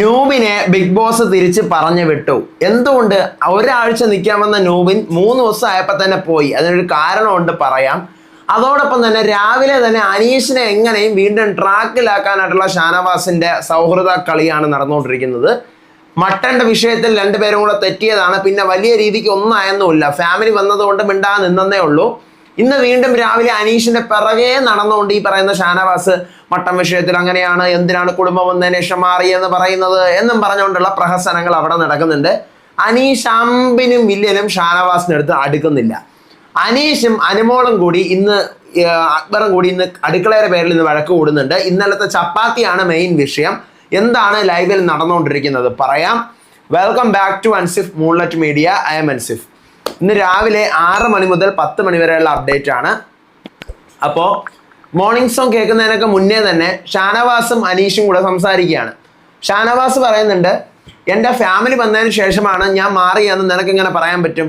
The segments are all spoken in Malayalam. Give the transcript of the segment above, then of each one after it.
നൂബിനെ ബിഗ് ബോസ് തിരിച്ച് പറഞ്ഞു വിട്ടു. എന്തുകൊണ്ട് ഒരാഴ്ച നിൽക്കാൻ വന്ന നൂബിൻ മൂന്ന് ദിവസം ആയപ്പോൾ തന്നെ പോയി. അതിനൊരു കാരണമുണ്ട് പറയാം. അതോടൊപ്പം തന്നെ രാവിലെ തന്നെ അനീഷിനെ എങ്ങനെയും വീണ്ടും ട്രാക്കിലാക്കാനായിട്ടുള്ള ഷാനവാസിന്റെ സൗഹൃദ കളിയാണ് നടന്നുകൊണ്ടിരിക്കുന്നത്. മട്ടന്റെ വിഷയത്തിൽ രണ്ടുപേരും കൂടെ തെറ്റിയതാണ്. പിന്നെ വലിയ രീതിക്ക് ഒന്നായെന്നുമില്ല ഫാമിലി വന്നതുകൊണ്ട് മിണ്ടാ നിന്നേ ഉള്ളൂ. ഇന്ന് വീണ്ടും രാവിലെ അനീഷിന്റെ പിറകെ നടന്നുകൊണ്ട് ഈ പറയുന്ന ഷാനവാസ് മട്ടൻ വിഷയത്തിൽ അങ്ങനെയാണ് എന്തിനാണ് കുടുംബം വന്നതിന് ശേഷം എന്ന് പറയുന്നത് എന്നും പറഞ്ഞുകൊണ്ടുള്ള പ്രഹസനങ്ങൾ അവിടെ നടക്കുന്നുണ്ട്. അനീഷാമ്പിനും വില്യനും ഷാനവാസിനടുത്ത് അടുക്കുന്നില്ല. അനീഷും അനുമോളും കൂടി ഇന്ന് അക്ബറും കൂടി ഇന്ന് അടുക്കളയുടെ പേരിൽ ഇന്ന് വഴക്ക് കൂടുന്നുണ്ട്. ഇന്നലത്തെ ചപ്പാത്തിയാണ് മെയിൻ വിഷയം. എന്താണ് ലൈവിൽ നടന്നുകൊണ്ടിരിക്കുന്നത്? പറയാം. Welcome back to Ansif moonlit media I M Ansif ഇന്ന് രാവിലെ ആറ് മണി മുതൽ പത്ത് മണി വരെയുള്ള അപ്ഡേറ്റ് ആണ്. അപ്പോൾ മോർണിംഗ് സോങ് കേൾക്കുന്നതിനൊക്കെ മുന്നേ തന്നെ ഷാനവാസും അനീഷും കൂടെ സംസാരിക്കുകയാണ്. ഷാനവാസ് പറയുന്നുണ്ട് എന്റെ ഫാമിലി വന്നതിന് ശേഷമാണ് ഞാൻ മാറിയെന്ന് നിനക്ക് ഇങ്ങനെ പറയാൻ പറ്റും?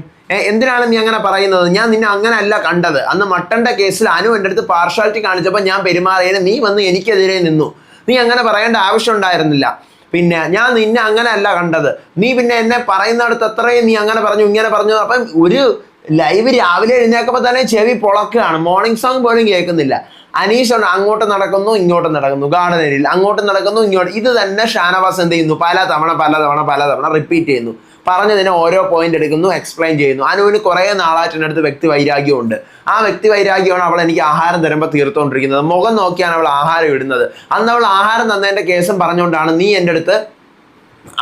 എന്തിനാണ് നീ അങ്ങനെ പറയുന്നത്? ഞാൻ നിന്നെ അങ്ങനെ അല്ല കണ്ടത്. അന്ന് മട്ടന്റെ കേസിൽ അനു എന്റെ അടുത്ത് പാർഷ്യാലിറ്റി കാണിച്ചപ്പോൾ ഞാൻ പെരുമാറിയതിന് നീ വന്ന് എനിക്കെതിരെ നിന്നു. നീ അങ്ങനെ പറയേണ്ട ആവശ്യം ഉണ്ടായിരുന്നില്ല. പിന്നെ ഞാൻ നിന്നെ അങ്ങനെ അല്ല കണ്ടത്. നീ പിന്നെ എന്നെ പറയുന്നിടത്ത് അത്രയും നീ അങ്ങനെ പറഞ്ഞു ഇങ്ങനെ പറഞ്ഞു. അപ്പം ഒരു ലൈവ് രാവിലെ എഴുന്നേക്കുമ്പോൾ തന്നെ ചെവി പൊളക്കുകയാണ്. മോർണിംഗ് സോങ് പോലും കേൾക്കുന്നില്ല. അനീഷ് അങ്ങോട്ട് നടക്കുന്നു ഇങ്ങോട്ട് നടക്കുന്നു. ഗാർഡൻ ഏരിയയിൽ അങ്ങോട്ട് നടക്കുന്നു ഇങ്ങോട്ട്. ഇത് തന്നെ ഷാനവാസ് എന്ത് ചെയ്യുന്നു? പല തവണ പല തവണ പല തവണ റിപ്പീറ്റ് ചെയ്യുന്നു. പറഞ്ഞതിന് ഓരോ പോയിന്റ് എടുക്കുന്നു എക്സ്പ്ലെയിൻ ചെയ്യുന്നു. അനുവിന് കുറേ നാളായിട്ട് അടുത്ത് വ്യക്തി വൈരാഗ്യമുണ്ട്. ആ വ്യക്തി വൈരാഗ്യമാണ് അവൾ എനിക്ക് ആഹാരം തരുമ്പോൾ തീർത്തുകൊണ്ടിരിക്കുന്നത് മുഖം നോക്കിയാണ് അവൾ ആഹാരം ഇടുന്നത്. അന്ന് അവൾ ആഹാരം തന്നതിന്റെ കേസും പറഞ്ഞുകൊണ്ടാണ് നീ എന്റെ അടുത്ത്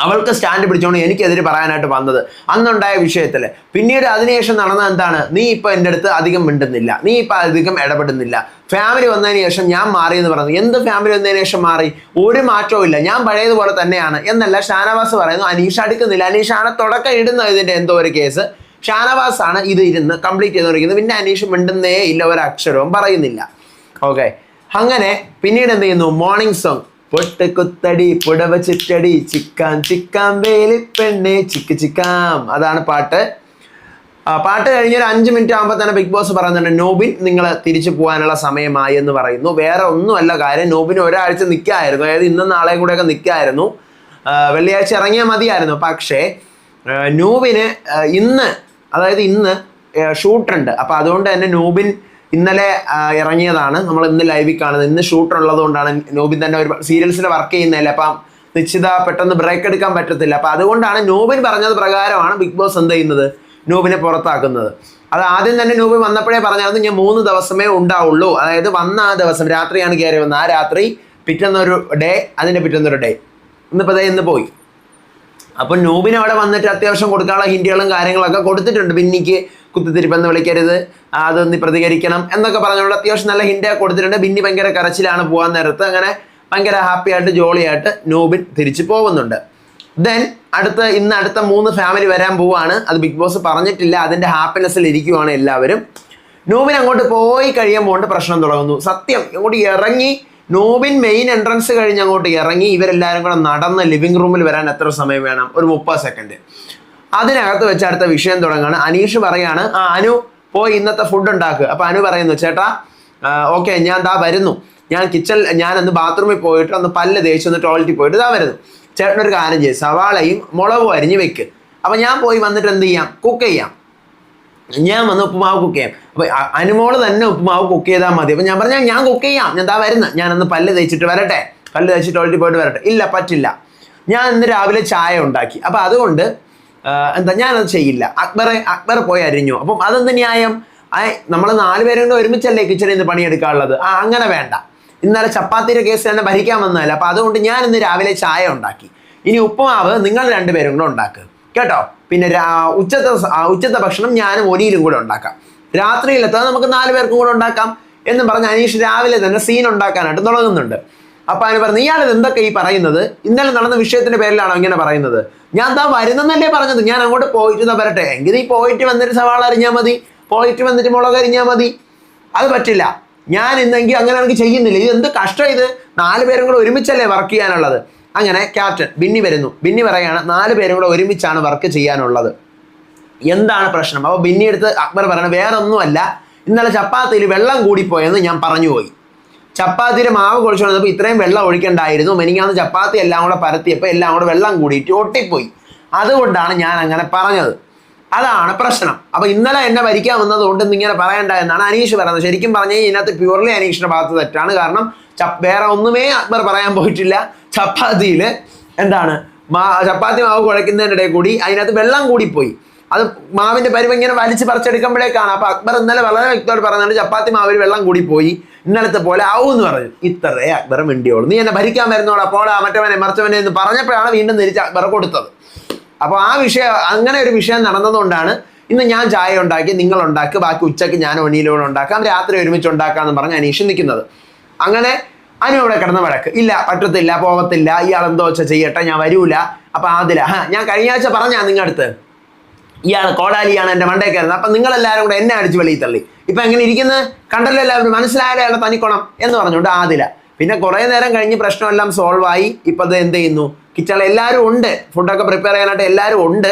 അവൾക്ക് സ്റ്റാൻഡ് പിടിച്ചോണ്ട് എനിക്കെതിരെ പറയാനായിട്ട് വന്നത്. അന്നുണ്ടായ വിഷയത്തിൽ പിന്നീട് അതിനുശേഷം നടന്ന എന്താണ്? നീ ഇപ്പൊ എന്റെ അടുത്ത് അധികം മിണ്ടുന്നില്ല. നീ ഇപ്പൊ അധികം ഇടപെടുന്നില്ല. ഫാമിലി വന്നതിന് ശേഷം ഞാൻ മാറി എന്ന് പറയുന്നു എന്ത് ഫാമിലി വന്നതിന് ശേഷം മാറി? ഒരു മാറ്റവും ഇല്ല. ഞാൻ പഴയതുപോലെ തന്നെയാണ്. എന്നല്ല ഷാനവാസ് പറയുന്നു അനീഷ അടുക്കുന്നില്ല. അനീഷാണ് തുടക്കം ഇടുന്ന ഇതിന്റെ എന്തോ ഒരു കേസ് ഷാനവാസ് ആണ് ഇത് ഇരുന്ന് കംപ്ലീറ്റ് ചെയ്തുകൊണ്ടിരിക്കുന്നത് പിന്നെ അനീഷ് മിണ്ടുന്നേ ഇല്ല ഒരു അക്ഷരവും പറയുന്നില്ല. ഓക്കെ അങ്ങനെ പിന്നീട് എന്ത് ചെയ്യുന്നു? മോർണിംഗ് സോങ് പൊട്ട് കുത്തടി പുടവ ചിറ്റടി ചിക്കാം ചിക്കാം വേലി പെണ്ണെ ചിക്ക് ചിക്കാം. അതാണ് പാട്ട്. പാട്ട് കഴിഞ്ഞ ഒരു അഞ്ച് മിനിറ്റ് ആകുമ്പോൾ തന്നെ ബിഗ് ബോസ് പറയുന്നുണ്ട് നോബിൻ നിങ്ങൾ തിരിച്ചു പോകാനുള്ള സമയമായി എന്ന് പറയുന്നു. വേറെ ഒന്നുമല്ല കാര്യം നോബിൻ ഒരാഴ്ച നിൽക്കായിരുന്നു അതായത് ഇന്നും നാളെയും കൂടെയൊക്കെ നിൽക്കായിരുന്നു വെള്ളിയാഴ്ച ഇറങ്ങിയാൽ മതിയായിരുന്നു. പക്ഷേ നോബിന് നൂബിന് ഇന്ന് അതായത് ഇന്ന് ഷൂട്ടുണ്ട് അപ്പോൾ അതുകൊണ്ട് തന്നെ നൂബിൻ ഇന്നലെ ഇറങ്ങിയതാണ്. നമ്മൾ ഇന്ന് ലൈവിൽ കാണുന്നത്. ഇന്ന് ഷൂട്ട് ഉള്ളതുകൊണ്ടാണ് കൊണ്ടാണ് നോബിൻ തന്നെ ഒരു സീരിയൽസിൽ വർക്ക് ചെയ്യുന്നതല്ലേ. അപ്പം നിശ്ചിത പെട്ടെന്ന് ബ്രേക്ക് എടുക്കാൻ പറ്റത്തില്ല. അപ്പം അതുകൊണ്ടാണ് നോബിൻ പറഞ്ഞത് പ്രകാരമാണ് ബിഗ് ബോസ് എന്ത് ചെയ്യുന്നത്? നൂബിനെ പുറത്താക്കുന്നത്. അത് ആദ്യം തന്നെ നൂബ് വന്നപ്പോഴേ പറഞ്ഞായിരുന്നു ഞാൻ മൂന്ന് ദിവസമേ ഉണ്ടാവുള്ളൂ. അതായത് വന്ന ആ ദിവസം രാത്രിയാണ് കയറി വന്നത്. ആ രാത്രി പിറ്റന്നൊരു ഡേ അതിന്റെ പിറ്റന്നൊരു ഡേ. ഇന്നിപ്പോൾ ഇന്ന് പോയി. അപ്പം നൂബിന് അവിടെ വന്നിട്ട് അത്യാവശ്യം കൊടുക്കാനുള്ള ഹിന്റുകളും കാര്യങ്ങളൊക്കെ കൊടുത്തിട്ടുണ്ട്. ബിന്നിക്ക് കുത്തിത്തിരിപ്പെന്ന് വിളിക്കരുത് അത് അതൊന്ന് പ്രതികരിക്കണം എന്നൊക്കെ പറഞ്ഞുകൊണ്ട് അത്യാവശ്യം നല്ല ഹിന്റ് കൊടുത്തിട്ടുണ്ട്. ബിന്നി ഭയങ്കര കരച്ചിലാണ് പോകാൻ നേരത്ത്. അങ്ങനെ ഭയങ്കര ഹാപ്പിയായിട്ട് ജോളിയായിട്ട് നൂബിൻ തിരിച്ചു പോകുന്നുണ്ട്. ദെൻ അടുത്ത ഇന്ന് അടുത്ത മൂന്ന് ഫാമിലി വരാൻ പോവാണ്. അത് ബിഗ് ബോസ് പറഞ്ഞിട്ടില്ല. അതിന്റെ ഹാപ്പിനെസ്സിൽ ഇരിക്കുവാണ് എല്ലാവരും. നോബിൻ അങ്ങോട്ട് പോയി കഴിയുമ്പോൾ പ്രശ്നം തുടങ്ങുന്നു. സത്യം ഇങ്ങോട്ട് ഇറങ്ങി. നോബിൻ മെയിൻ എൻട്രൻസ് കഴിഞ്ഞ് അങ്ങോട്ട് ഇറങ്ങി. ഇവരെല്ലാവരും കൂടെ നടന്ന് ലിവിംഗ് റൂമിൽ വരാൻ എത്ര സമയം വേണം? ഒരു മുപ്പത് സെക്കൻഡ് അതിനകത്ത് വെച്ച് അടുത്ത വിഷയം തുടങ്ങാണ്. അനീഷ് പറയാണ് ആ അനു പോയി ഇന്നത്തെ ഫുഡ് ഉണ്ടാക്കുക അപ്പൊ അനു പറയുന്നു ചേട്ടാ ഓക്കെ ഞാൻ ദാ വരുന്നു. ഞാൻ കിച്ചൺ ഞാൻ അന്ന് ബാത്റൂമിൽ പോയിട്ട് അന്ന് പല്ല് തേച്ച് ഒന്ന് ടോയ്ലറ്റിൽ പോയിട്ട് ഇതാ വരുന്നു. ചേട്ടൻ ഒരു കാര്യം ചെയ്യും. സവാളയും മുളകും അരിഞ്ഞ് വെക്ക്. അപ്പം ഞാൻ പോയി വന്നിട്ട് എന്ത് ചെയ്യാം? കുക്ക് ചെയ്യാം. ഞാൻ വന്ന് ഉപ്പുമാവ് കുക്ക് ചെയ്യാം. അപ്പം അനുമോൾ തന്നെ ഉപ്പുമാവ് കുക്ക് ചെയ്താൽ മതി. അപ്പം ഞാൻ പറഞ്ഞാൽ ഞാൻ കുക്ക് ചെയ്യാം. ഞാൻ വരുന്ന. ഞാനൊന്ന് പല്ല് തേച്ചിട്ട് വരട്ടെ. പല്ല് തേച്ചിട്ട് ഓൾറെഡി പോയിട്ട് വരട്ടെ. ഇല്ല പറ്റില്ല. ഞാൻ ഇന്ന് രാവിലെ ചായ ഉണ്ടാക്കി. അപ്പം അതുകൊണ്ട് എന്താ ഞാനത് ചെയ്യില്ല. അക്ബറെ അക്ബർ പോയി അരിഞ്ഞു. അപ്പം അതെന്ത് ന്യായം? നമ്മൾ നാല് പേരും കൂടെ ഒരുമിച്ചല്ലേ കിച്ചണിൽ നിന്ന് പണിയെടുക്കാനുള്ളത്? ആ അങ്ങനെ വേണ്ട. ഇന്നലെ ചപ്പാത്തിയുടെ കേസ് തന്നെ ഭരിക്കാൻ വന്നതല്ല. അപ്പൊ അതുകൊണ്ട് ഞാൻ ഇന്ന് രാവിലെ ചായ ഉണ്ടാക്കി. ഇനി ഉപ്പുമാവ് നിങ്ങൾ രണ്ടുപേരും കൂടെ ഉണ്ടാക്കുക കേട്ടോ? പിന്നെ ഉച്ചത്തെ ഉച്ചത്തെ ഭക്ഷണം ഞാനും ഒരിയിലും കൂടെ ഉണ്ടാക്കാം. രാത്രിയിലത്തത് നമുക്ക് നാല് പേർക്കും കൂടെ ഉണ്ടാക്കാം എന്ന് പറഞ്ഞ് അനീഷ് രാവിലെ തന്നെ സീൻ ഉണ്ടാക്കാനായിട്ട് തുടങ്ങുന്നുണ്ട്. അപ്പൊ അവന് പറഞ്ഞു ഇയാൾ എന്തൊക്കെ ഈ പറയുന്നത്? ഇന്നലെ നടന്ന വിഷയത്തിന്റെ പേരിലാണോ ഇങ്ങനെ പറയുന്നത്? ഞാൻ താ വരുന്നെന്നല്ലേ പറഞ്ഞത്. ഞാൻ അങ്ങോട്ട് പോയിട്ട് വരട്ടെ. എങ്കിൽ നീ പോയിട്ട് വന്നിട്ട് സവാള അരിഞ്ഞാൽ മതി. പോയിട്ട് വന്നിട്ട് മുളക് അരിഞ്ഞാൽ മതി. അത് പറ്റില്ല. ഞാൻ ഇന്നെങ്കിൽ അങ്ങനെ എനിക്ക് ചെയ്യുന്നില്ല. ഇത് എന്ത് കഷ്ടം ഇത്? നാല് പേരും കൂടെ ഒരുമിച്ചല്ലേ വർക്ക് ചെയ്യാനുള്ളത്? അങ്ങനെ ക്യാപ്റ്റൻ ബിന്നി വരുന്നു. ബിന്നി പറയാണ് നാല് പേരും കൂടെ ഒരുമിച്ചാണ് വർക്ക് ചെയ്യാനുള്ളത്. എന്താണ് പ്രശ്നം? അപ്പോൾ ബിന്നി എടുത്ത് അക്ബർ പറയണത് വേറൊന്നുമല്ല. ഇന്നലെ ചപ്പാത്തിയിൽ വെള്ളം കൂടിപ്പോയെന്ന് ഞാൻ പറഞ്ഞു പോയി. ചപ്പാത്തിയുടെ മാവ് കുഴിച്ചു വന്നപ്പോൾ ഇത്രയും വെള്ളം ഒഴിക്കണ്ടായിരുന്നു. മെനിങ്ങാന്ന് ചപ്പാത്തി എല്ലാം കൂടെ പരത്തിയപ്പോൾ എല്ലാം കൂടെ വെള്ളം കൂടിയിട്ട് ഒട്ടിപ്പോയി. അതുകൊണ്ടാണ് ഞാൻ അങ്ങനെ പറഞ്ഞത്. അതാണ് പ്രശ്നം. അപ്പൊ ഇന്നലെ എന്നെ ഭരിക്കാൻ വന്നതുകൊണ്ട് ഇങ്ങനെ പറയണ്ട എന്നാണ് അനീഷ് പറയുന്നത്. ശരിക്കും പറഞ്ഞു കഴിഞ്ഞാൽ ഇതിനകത്ത് പ്യൂർലി അനീഷിന്റെ ഭാഗത്ത് തെറ്റാണ്. കാരണം വേറെ ഒന്നുമേ അക്ബർ പറയാൻ പോയിട്ടില്ല. ചപ്പാത്തിയിൽ എന്താണ്? മാ ചപ്പാത്തി മാവ് കുഴക്കുന്നതിനിടെ കൂടി അതിനകത്ത് വെള്ളം കൂടിപ്പോയി. അത് മാവിന്റെ പരിവ് ഇങ്ങനെ വലിച്ച് പറിച്ചെടുക്കുമ്പോഴേക്കാണ്. അപ്പൊ അക്ബർ ഇന്നലെ വളരെ വ്യക്തമായിട്ട് പറയുന്നുണ്ട് ചപ്പാത്തി മാവിൽ വെള്ളം കൂടിപ്പോയി. ഇന്നലത്തെ പോലെ ആവും എന്ന് പറഞ്ഞു. ഇത്രേ അക്ബർ മിണ്ടിയോളൂ. നീ എന്നെ ഭരിക്കാൻ വരുന്നോടാ പോടാ മറ്റവനെ മറിച്ചവനെ എന്ന് പറഞ്ഞപ്പോഴാണ് വീണ്ടും തിരിച്ച് അക്ബർ കൊടുത്തത്. അപ്പോൾ ആ വിഷയം അങ്ങനെ ഒരു വിഷയം നടന്നതുകൊണ്ടാണ് ഇന്ന് ഞാൻ ചായ ഉണ്ടാക്കി നിങ്ങൾ ഉണ്ടാക്കി ബാക്കി ഉച്ചയ്ക്ക് ഞാൻ ഒണിയിലൂടെ ഉണ്ടാക്കാം രാത്രി ഒരുമിച്ച് ഉണ്ടാക്കാമെന്ന് പറഞ്ഞ് അനീഷ് നിൽക്കുന്നത്. അങ്ങനെ അനു ഇവിടെ കിടന്ന വഴക്ക്. ഇല്ല പറ്റത്തില്ല പോകത്തില്ല ഇയാൾ എന്തോ വെച്ചാൽ ചെയ്യട്ടെ ഞാൻ വരൂല. അപ്പൊ ആദില ഹാ ഞാൻ കഴിഞ്ഞ ആഴ്ച പറഞ്ഞാ നിങ്ങടുത്ത്? ഇയാൾ കോടാലിയാണ് എന്റെ മണ്ടേ കയറുന്നത് അപ്പം നിങ്ങളെല്ലാവരും കൂടെ എന്നെ അടിച്ച് വെളിയിൽ തള്ളി. ഇപ്പം എങ്ങനെ ഇരിക്കുന്നത് കണ്ടല്ലോ എല്ലാവരും മനസ്സിലായാലോ തനിക്കണം എന്ന് പറഞ്ഞുകൊണ്ട് ആദില പിന്നെ കുറേ നേരം കഴിഞ്ഞ് പ്രശ്നമെല്ലാം സോൾവ് ആയി. ഇപ്പം അത് എന്ത് ചെയ്യുന്നു? കിച്ചണിൽ എല്ലാവരും ഉണ്ട്. ഫുഡൊക്കെ പ്രിപ്പയർ ചെയ്യാനായിട്ട് എല്ലാവരും ഉണ്ട്.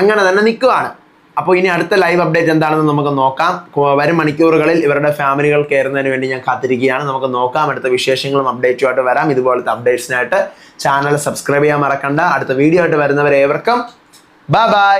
അങ്ങനെ തന്നെ നിൽക്കുകയാണ് അപ്പോൾ ഇനി അടുത്ത ലൈവ് അപ്ഡേറ്റ് എന്താണെന്ന് നമുക്ക് നോക്കാം. വരും മണിക്കൂറുകളിൽ ഇവരുടെ ഫാമിലികൾ കയറുന്നതിന് വേണ്ടി ഞാൻ കാത്തിരിക്കുകയാണ്. നമുക്ക് നോക്കാം. അടുത്ത വിശേഷങ്ങളും അപ്ഡേറ്റുമായിട്ട് വരാം. ഇതുപോലത്തെ അപ്ഡേറ്റ്സിനായിട്ട് ചാനൽ സബ്സ്ക്രൈബ് ചെയ്യാൻ മറക്കണ്ട. അടുത്ത വീഡിയോ ആയിട്ട് വരുന്നവരെ ഏവർക്കും ബൈ ബൈ